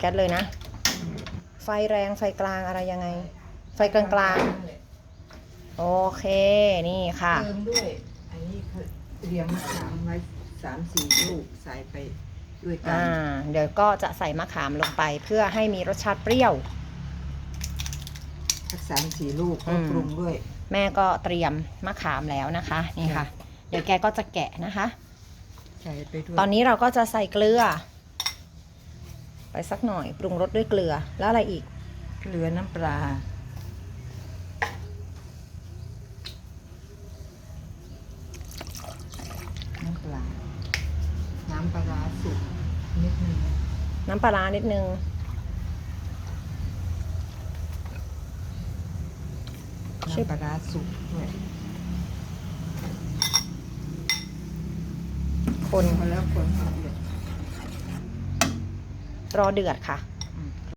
แก๊สเลยนะ ไฟแรงไฟกลางอะไรยังไง ไฟกลางๆโอเคนี่ค่ะ เติมด้วย อันนี้คือเตรียมมะขามไว้สามสี่ลูกใส่ไปด้วยกัอ่าเดี๋ยวก็จะใส่มะขามลงไปเพื่อให้มีรสชาติเปรี้ยว สักสามสี่ลูกอืก็มปรุงด้วย แม่ก็เตรียมมะขามแล้วนะคะ นี่ค่ะ เดี๋ยวแกก็จะแกะนะคะ ใส่ไปด้วยตอนนี้เราก็จะใส่เกลือ ไปสักหน่อย ปรุงรสด้วยเกลือ แล้วอะไรอีกเหลือน้ำปลา น้ำปลา น้ำปลาร้าสุกนิดนึง น้ำปลาร้านิดนึงชึบน้ำปลาร้าสุกด้วยคนพอแล้วคนให้เดือด รอเดือดค่ะ